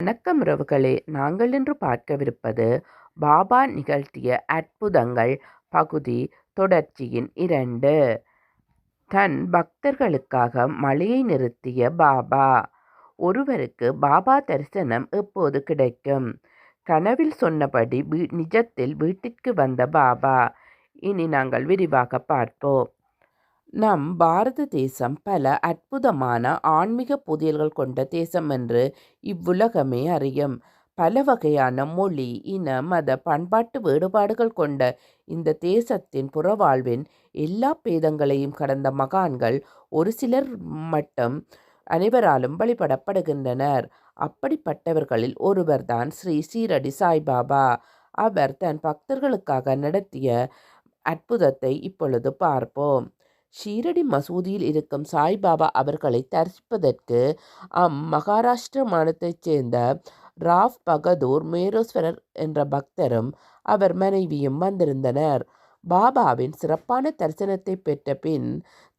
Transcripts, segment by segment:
வணக்கம் உறவுகளே. நாங்கள் இன்று பார்க்கவிருப்பது பாபா நிகழ்த்திய அற்புதங்கள் பகுதி தொடர்ச்சியின் இரண்டு. தன் பக்தர்களுக்காக மழையை நிறுத்திய பாபா. ஒருவருக்கு பாபா தரிசனம் எப்போது கிடைக்கும்? கனவில் சொன்னபடி வீ நிஜத்தில் வீட்டிற்கு வந்த பாபா. இனி நாங்கள் விரிவாக பார்ப்போம். நம் பாரத தேசம் பல அற்புதமான ஆன்மீக புதியல்கள் கொண்ட தேசம் என்று இவ்வுலகமே அறியும். பல வகையான மொழி இன மத பண்பாட்டு வேறுபாடுகள் கொண்ட இந்த தேசத்தின் புறவாழ்வின் எல்லா பேதங்களையும் கடந்த மகான்கள் ஒரு சிலர் மட்டும் அனைவராலும் வழிபடப்படுகின்றனர். அப்படிப்பட்டவர்களில் ஒருவர்தான் ஸ்ரீ சீரடி சாய்பாபா. அவர் தன் பக்தர்களுக்காக நடத்திய அற்புதத்தை இப்பொழுது பார்ப்போம். ஷீரடி மசூதியில் இருக்கும் சாய்பாபா அவர்களை தரிசிப்பதற்கு அம் மகாராஷ்டிர மாநிலத்தைச் சேர்ந்த ராவ் பகதூர் மேரோஸ்வரர் என்ற பக்தரும் அவர் மனைவியும் வந்திருந்தனர். பாபாவின் சிறப்பான தரிசனத்தை பெற்ற பின்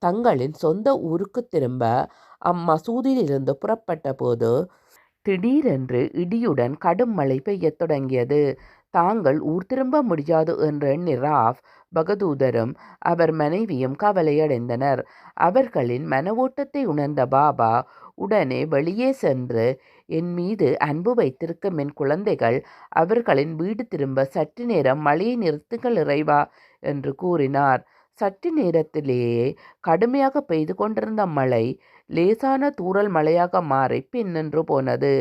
தங்களின் சொந்த ஊருக்கு திரும்ப அம்மசூதியிலிருந்து புறப்பட்ட போது திடீரென்று இடியுடன் கடும் மழை பெய்யத் தொடங்கியது. தாங்கள் ஊர் திரும்ப முடியாது என்று எண்ணி பகதூதரும் அவர் மனைவியும் கவலையடைந்தனர். அவர்களின் மன ஓட்டத்தை உணர்ந்த பாபா உடனே வெளியே சென்று என் மீது அன்பு வைத்திருக்கும் என் குழந்தைகள் அவர்களின் வீடு திரும்ப சற்று நேரம் மழையை நிறுத்துங்கள் இறைவா என்று கூறினார். சற்று நேரத்திலேயே கடுமையாக பெய்து கொண்டிருந்த மழை லேசான தூறல் மழையாக மாறி பின்னின்று போனது.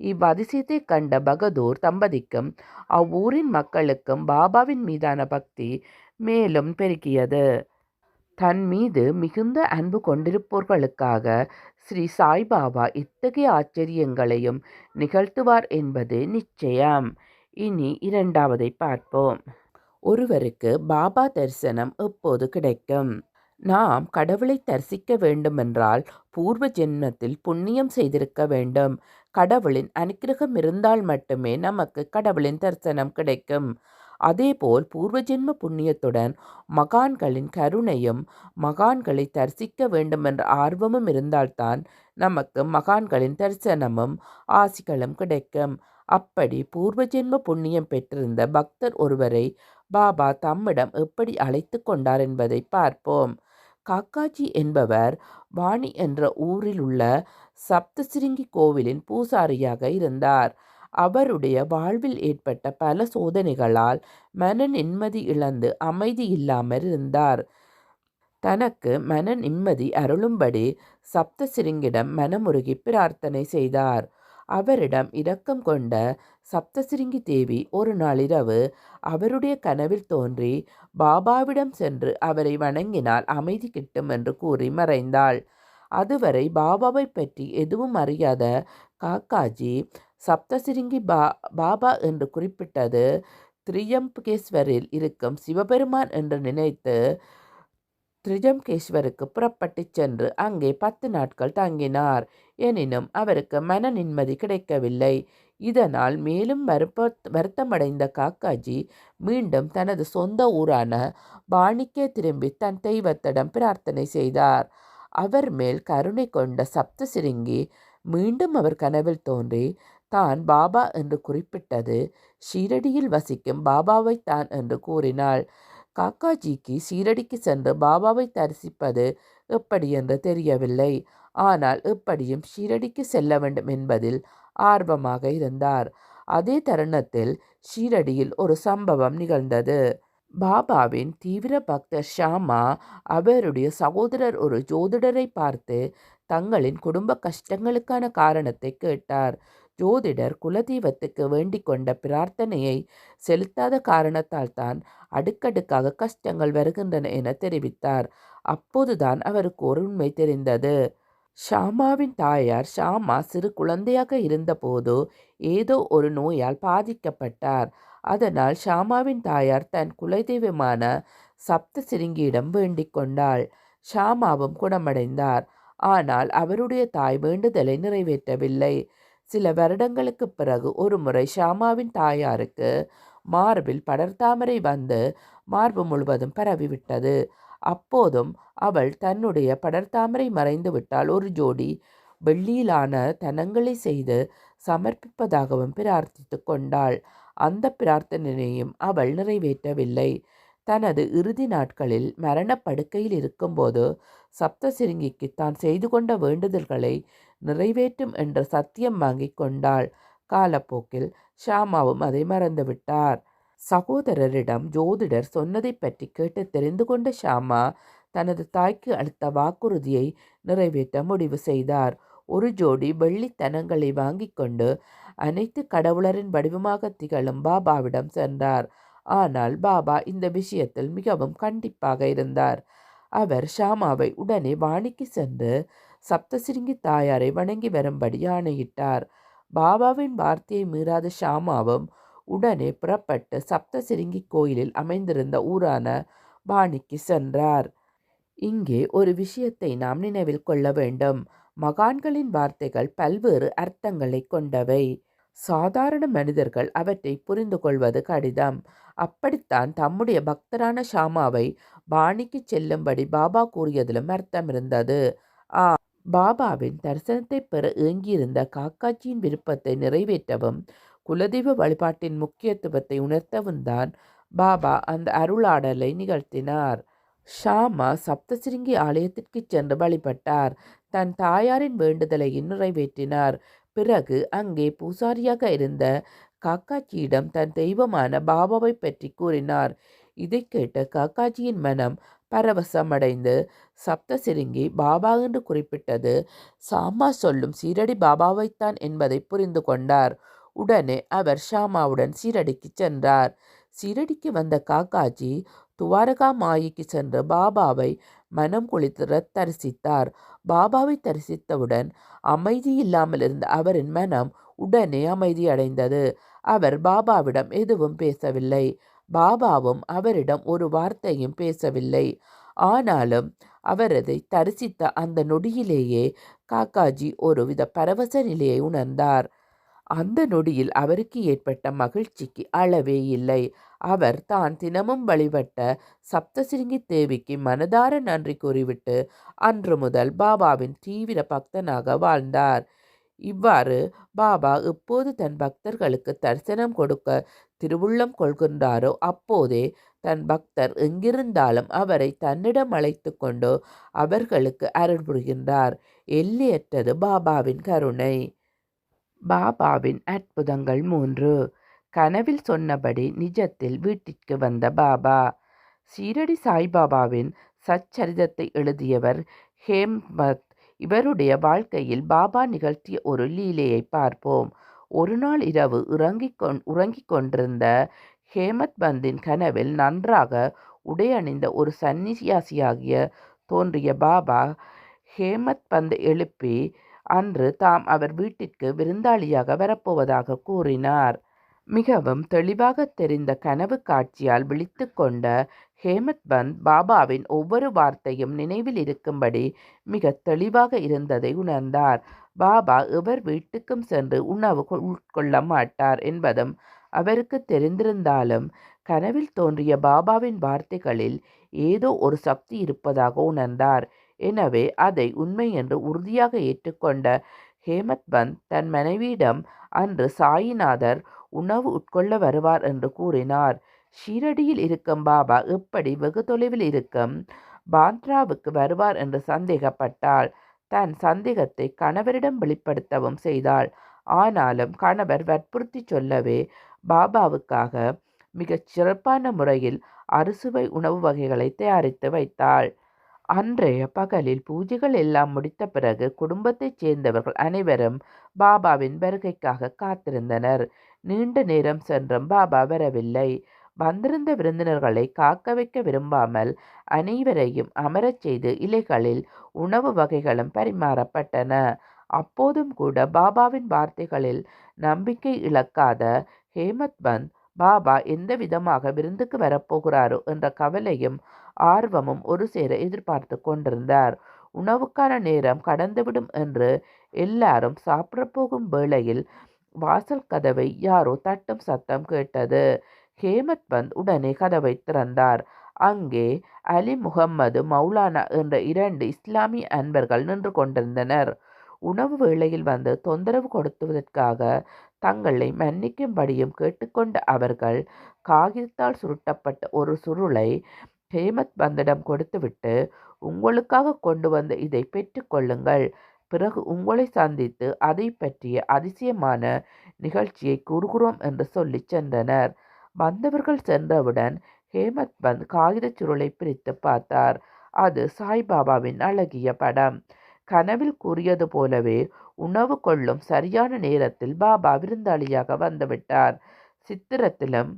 இவ்வதிசயத்தை கண்ட பகதூர் தம்பதிக்கும் அவ்வூரின் மக்களுக்கும் பாபாவின் மீதான பக்தி மேலும் பெருகியது. தன் மீது மிகுந்த அன்பு கொண்டிருப்போர்களுக்காக ஸ்ரீ சாய்பாபா இத்தகைய ஆச்சரியங்களையும் நிகழ்த்துவார் என்பது நிச்சயம். இனி இரண்டாவதை பார்ப்போம். ஒருவருக்கு பாபா தரிசனம் எப்போது கிடைக்கும்? நாம் கடவுளை தரிசிக்க வேண்டுமென்றால் பூர்வ ஜென்மத்தில் புண்ணியம் செய்திருக்க வேண்டும். கடவுளின் அனுக்கிரகம் இருந்தால் மட்டுமே நமக்கு கடவுளின் தரிசனம் கிடைக்கும். அதேபோல் பூர்வஜென்ம புண்ணியத்துடன் மகான்களின் கருணையும் மகான்களை தரிசிக்க வேண்டுமென்ற ஆர்வமும் இருந்தால்தான் நமக்கு மகான்களின் தரிசனமும் ஆசிகளும் கிடைக்கும். அப்படி பூர்வஜென்ம புண்ணியம் பெற்றிருந்த பக்தர் ஒருவரை பாபா தம்மிடம் எப்படி அழைத்து கொண்டார் என்பதை பார்ப்போம். காக்காஜி என்பவர் வாணி என்ற ஊரில் உள்ள சப்தசிருங்கி கோவிலின் பூசாரியாக இருந்தார். அவருடைய வாழ்வில் ஏற்பட்ட பல சோதனைகளால் மன நிம்மதி இழந்து அமைதி இல்லாமல் இருந்தார். தனக்கு மன நிம்மதி அருளும்படி சப்தசிருங்கிடம் மனமுருகி பிரார்த்தனை செய்தார். அவரிடம் இரக்கம் கொண்ட சப்தசிருங்கி தேவி ஒரு நாளிரவு அவருடைய கனவில் தோன்றி பாபாவிடம் சென்று அவரை வணங்கினால் அமைதி கிட்டும் என்று கூறி மறைந்தாள். அதுவரை பாபாவை பற்றி எதுவும் அறியாத காக்காஜி சப்தசிருங்கி பா பாபா என்று குறிப்பிட்டது திரியம்பகேஸ்வரில் இருக்கும் சிவபெருமான் என்று நினைத்து திரிஜம்கேஸ்வருக்கு புறப்பட்டுச் சென்று அங்கே பத்து நாட்கள் தங்கினார். எனினும் அவருக்கு மன நிம்மதி கிடைக்கவில்லை. இதனால் மேலும் வருப்ப வருத்தமடைந்த காக்காஜி மீண்டும் தனது சொந்த ஊரான பாணிக்கே திரும்பி தன் தெய்வத்திடம் பிரார்த்தனை செய்தார். அவர் மேல் கருணை கொண்ட சப்தசிருங்கி மீண்டும் அவர் கனவில் தோன்றி தான் பாபா என்று குறிப்பிட்டது. ஷீரடியில் வசிக்கும் பாபாவை தான் என்று கூறினாள். காக்காஜிக்கு ஷீரடிக்கு சென்று பாபாவை தரிசிப்பது எப்படி என்று தெரியவில்லை. ஆனால் எப்படியும் ஷீரடிக்கு செல்ல வேண்டும் என்பதில் ஆர்வமாக இருந்தார். அதே தருணத்தில் ஷீரடியில் ஒரு சம்பவம் நிகழ்ந்தது. பாபாவின் தீவிர பக்தர் ஷாமா அவருடைய சகோதரர் ஒரு ஜோதிடரை பார்த்து தங்களின் குடும்ப கஷ்டங்களுக்கான காரணத்தை கேட்டார். ஜோதிடர் குலதெய்வத்துக்கு வேண்டிக் கொண்ட பிரார்த்தனையை செலுத்தாத காரணத்தால் தான் அடுக்கடுக்காக கஷ்டங்கள் வருகின்றன என தெரிவித்தார். அப்போதுதான் அவருக்கு ஒரு உண்மை தெரிந்தது. ஷாமாவின் தாயார் ஷாமா சிறு குழந்தையாக இருந்தபோது ஏதோ ஒரு நோயால் பாதிக்கப்பட்டார். அதனால் ஷாமாவின் தாயார் தன் குலதெய்வமான சப்த சிறுங்கியிடம் வேண்டிக் கொண்டாள். ஷாமாவும் குணமடைந்தார். ஆனால் அவருடைய தாய் வேண்டுதலை நிறைவேற்றவில்லை. சில வருடங்களுக்கு பிறகு ஒரு முறை ஷாமாவின் தாயாருக்கு மார்பில் படர்தாமரை வந்து மார்பு முழுவதும் பரவிவிட்டது அப்போதும் அவள் தன்னுடைய படர்தாமரை மறைந்துவிட்டால் ஒரு ஜோடி வெள்ளியிலான தனங்களை செய்து சமர்ப்பிப்பதாகவும் பிரார்த்தித்து கொண்டாள். அந்த பிரார்த்தனையையும் அவள் நிறைவேற்றவில்லை. தனது இறுதி நாட்களில் மரணப்படுக்கையில் இருக்கும்போது சப்தசிருங்கிக்கு தான் செய்து கொண்ட வேண்டுதல்களை நிறைவேற்றும் என்ற சத்தியம் வாங்கி கொண்டாள். காலப்போக்கில் ஷாமாவும் அதை மறந்துவிட்டார். சகோதரரிடம் ஜோதிடர் சொன்னதை பற்றி கேட்டு தெரிந்து கொண்ட ஷாமா தனது தாய்க்கு அளித்த வாக்குறுதியை நிறைவேற்ற முடிவு செய்தார். ஒரு ஜோடி வெள்ளித்தனங்களை வாங்கி கொண்டு அனைத்து கடவுளரின் வடிவமாக திகழும் பாபாவிடம் சென்றார். ஆனால் பாபா இந்த விஷயத்தில் மிகவும் கண்டிப்பாக இருந்தார். அவர் ஷாமாவை உடனே வாணிக்கு சென்று சப்தசிருங்கி தாயாரை வணங்கி வரும்படி ஆணையிட்டார். பாபாவின் வார்த்தையை மீறாத ஷாமாவும் உடனே புறப்பட்டு சப்தசிருங்கி கோயிலில் அமைந்திருந்த ஊரான பாணிக்கு சென்றார். இங்கே ஒரு விஷயத்தை நாம் நினைவில் கொள்ள வேண்டும். மகான்களின் வார்த்தைகள் பல்வேறு அர்த்தங்களை கொண்டவை. சாதாரண மனிதர்கள் அவற்றை புரிந்து கொள்வது கடிதம். அப்படித்தான் தம்முடைய பக்தரான ஷாமாவை பாணிக்கு செல்லும்படி பாபா கூறியதிலும் அர்த்தம் இருந்தது. ஆ பாபாவின் தரிசனத்தை பெற ஏங்கியிருந்த காக்காச்சியின் விருப்பத்தை நிறைவேற்றவும் குலதெய்வ வழிபாட்டின் முக்கியத்துவத்தை உணர்த்தவும் தான் பாபா அந்த அருளாடலை நிகழ்த்தினார். ஷாமா சப்தசிருங்கி ஆலயத்திற்கு சென்று வழிபட்டார். தன் தாயாரின் வேண்டுதலை நிறைவேற்றினார். பிறகு அங்கே பூசாரியாக இருந்த காக்காச்சியிடம் தன் தெய்வமான பாபாவை பற்றி கூறினார். இதை கேட்ட காக்காஜியின் மனம் பரவசமடைந்து சப்தசிருங்கி பாபா என்று குறிப்பிட்டது. சாமா சொல்லும் சீரடி பாபாவைத்தான் என்பதை புரிந்து கொண்டார். உடனே அவர் ஷாமாவுடன் சீரடிக்கு சென்றார். சீரடிக்கு வந்த காக்காஜி துவாரகா மாயிக்கு சென்று பாபாவை மனம் குளித்து தரிசித்தார் பாபாவை தரிசித்தவுடன் அமைதி இல்லாமல் இருந்த அவரின் மனம் உடனே அமைதியடைந்தது அவர் பாபாவிடம் எதுவும் பேசவில்லை. பாபாவும் அவரிடம் ஒரு வார்த்தையும் பேசவில்லை. ஆனாலும் அவரதை தரிசித்த அந்த நொடியிலேயே காக்காஜி ஒருவித பரவச நிலையை உணர்ந்தார். அந்த நொடியில் அவருக்கு ஏற்பட்ட மகிழ்ச்சிக்கு அளவே இல்லை. அவர் தான் தினமும் வழிபட்ட சப்தசிருங்கி தேவிக்கு மனதார நன்றி கூறிவிட்டு அன்று முதல் பாபாவின் தீவிர பக்தனாக வாழ்ந்தார். இவ்வாறு பாபா இப்போது தன் பக்தர்களுக்கு தரிசனம் கொடுக்க திருவுள்ளம் கொள்கின்றாரோ அப்போதே தன் பக்தர் எங்கிருந்தாலும் அவரை தன்னிடம் அழைத்து கொண்டு அவர்களுக்கு அருள் புரிகின்றார். எல்லையற்றது பாபாவின் கருணை. பாபாவின் அற்புதங்கள் மூன்று. கனவில் சொன்னபடி நிஜத்தில் வீட்டிற்கு வந்த பாபா. சீரடி சாய்பாபாவின் சச்சரிதத்தை எழுதியவர் ஹேம்பத் இவருடைய வாழ்க்கையில் பாபா நிகழ்த்திய ஒரு லீலையை பார்ப்போம். ஒரு நாள் இரவு உறங்கிக் கொண் உறங்கிக் கொண்டிருந்த ஹேமத் பந்தின் கனவில் நன்றாக உடையணிந்த ஒரு சன்னியாசியாகிய தோன்றிய பாபா ஹேமத் பந்தை எழுப்பி அன்று தாம் அவர் வீட்டிற்கு விருந்தாளியாக வரப்போவதாக கூறினார். மிகவும் தெளிவாக தெரிந்த கனவு காட்சியால் விழித்து கொண்ட ஹேமத் பந்த் பாபாவின் ஒவ்வொரு வார்த்தையும் நினைவில் இருக்கும்படி மிக தெளிவாக இருந்ததை உணர்ந்தார். பாபா எவர் வீட்டுக்கும் சென்று உணவு உட்கொள்ள மாட்டார் என்பதும் அவருக்கு தெரிந்திருந்தாலும் கனவில் தோன்றிய பாபாவின் வார்த்தைகளில் ஏதோ ஒரு சக்தி இருப்பதாக உணர்ந்தார். எனவே அதை உண்மை என்று உறுதியாக ஏற்றுக்கொண்ட ஹேமத் பந்த் தன் மனைவியிடம் அன்று சாயிநாதர் உணவு உட்கொள்ள வருவார் என்று கூறினார். ஷீரடியில் இருக்கும் பாபா எப்படி வெகு தொலைவில் இருக்கும் பாந்த்ராவுக்கு வருவார் என்று சந்தேகப்பட்டாள். தன் சந்தேகத்தை கணவரிடம் வெளிப்படுத்தவும் செய்தாள். ஆனாலும் கணவர் வற்புறுத்தி சொல்லவே பாபாவுக்காக மிகச் சிறப்பான முறையில் அறுசுவை உணவு வகைகளை தயாரித்து வைத்தாள். அன்றைய பகலில் பூஜைகள் எல்லாம் முடித்த பிறகு குடும்பத்தைச் சேர்ந்தவர்கள் அனைவரும் பாபாவின் வருகைக்காக காத்திருந்தனர். நீண்ட நேரம் சென்றும் பாபா வரவில்லை. வந்திருந்த விருந்தினர்களை காக்க வைக்க விரும்பாமல் அனைவரையும் அமரச் செய்து இலைகளில் உணவு வகைகளும் பரிமாறப்பட்டன. அப்போதும் கூட பாபாவின் வார்த்தைகளில் நம்பிக்கை இழக்காத ஹேமத் பந்த் பாபா எந்த விதமாக விருந்துக்கு வரப்போகிறாரோ என்ற கவலையும் ஆர்வமும் ஒரு சேர எதிர்பார்த்து கொண்டிருந்தார். உணவுக்கான நேரம் கடந்துவிடும் என்று எல்லாரும் சாப்பிட போகும் வேளையில் வாசல் கதவை யாரோ தட்டும் சத்தம் கேட்டது. ஹேமத் பந்த் உடனே கதவை திறந்தார். அங்கே அலி முகம்மது மௌலானா என்ற இரண்டு இஸ்லாமிய அன்பர்கள் நின்று கொண்டிருந்தனர். உணவு வேளையில் வந்து தொந்தரவு கொடுத்துவதற்காக தங்களை மன்னிக்கும்படியும் கேட்டுக்கொண்ட அவர்கள் காகிதத்தால் சுருட்டப்பட்ட ஒரு சுருளை ஹேமத் பந்திடம் கொடுத்துவிட்டு உங்களுக்காக கொண்டு வந்த இதை பெற்றுக்கொள்ளுங்கள் பிறகு உங்களை சந்தித்து அதை பற்றிய அதிசயமான நிகழ்ச்சியை கூறுகிறோம் என்று சொல்லி சென்றனர். வந்தவர்கள் சென்றவுடன் ஹேமத் பந்த் காகிதச் சுருளை பிரித்து பார்த்தார். அது சாய்பாபாவின் அழகிய படம். கனவில் கூறியது போலவே உணவு கொள்ளும் சரியான நேரத்தில் பாபா விருந்தாளியாக வந்துவிட்டார் சித்திரத்திலும்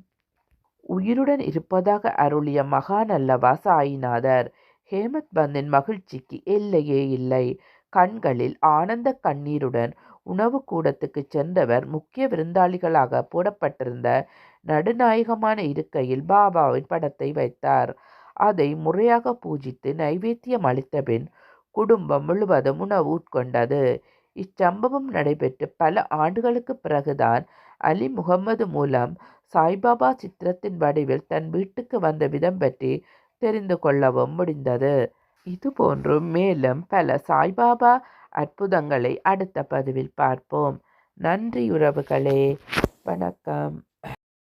உயிருடன் இருப்பதாக அருளிய மகான் அல்லவா சாயிநாதர் ஹேமத் பந்தின் மகிழ்ச்சிக்கு எல்லையே இல்லை. கண்களில் ஆனந்த கண்ணீருடன் உணவு கூடத்துக்கு சென்றவர் முக்கிய விருந்தாளிகளாக போடப்பட்டிருந்த நடுநாயகமான இருக்கையில் பாபாவின் படத்தை வைத்தார். அதை முறையாக பூஜித்து நைவேத்தியம் அளித்த பின் குடும்பம் முழுவதும் உணவு உட்கொண்டது. இச்சம்பவம் நடைபெற்று பல ஆண்டுகளுக்கு பிறகுதான் அலி முகம்மது மூலம் சாய்பாபா சித்திரத்தின் வடிவில் தன் வீட்டுக்கு வந்த விதம் பற்றி தெரிந்து கொள்ளவும் முடிந்தது. இதுபோன்று மேலும் பல சாய்பாபா அற்புதங்களை அடுத்த பதிவில் பார்ப்போம். நன்றி உறவுகளே. வணக்கம்.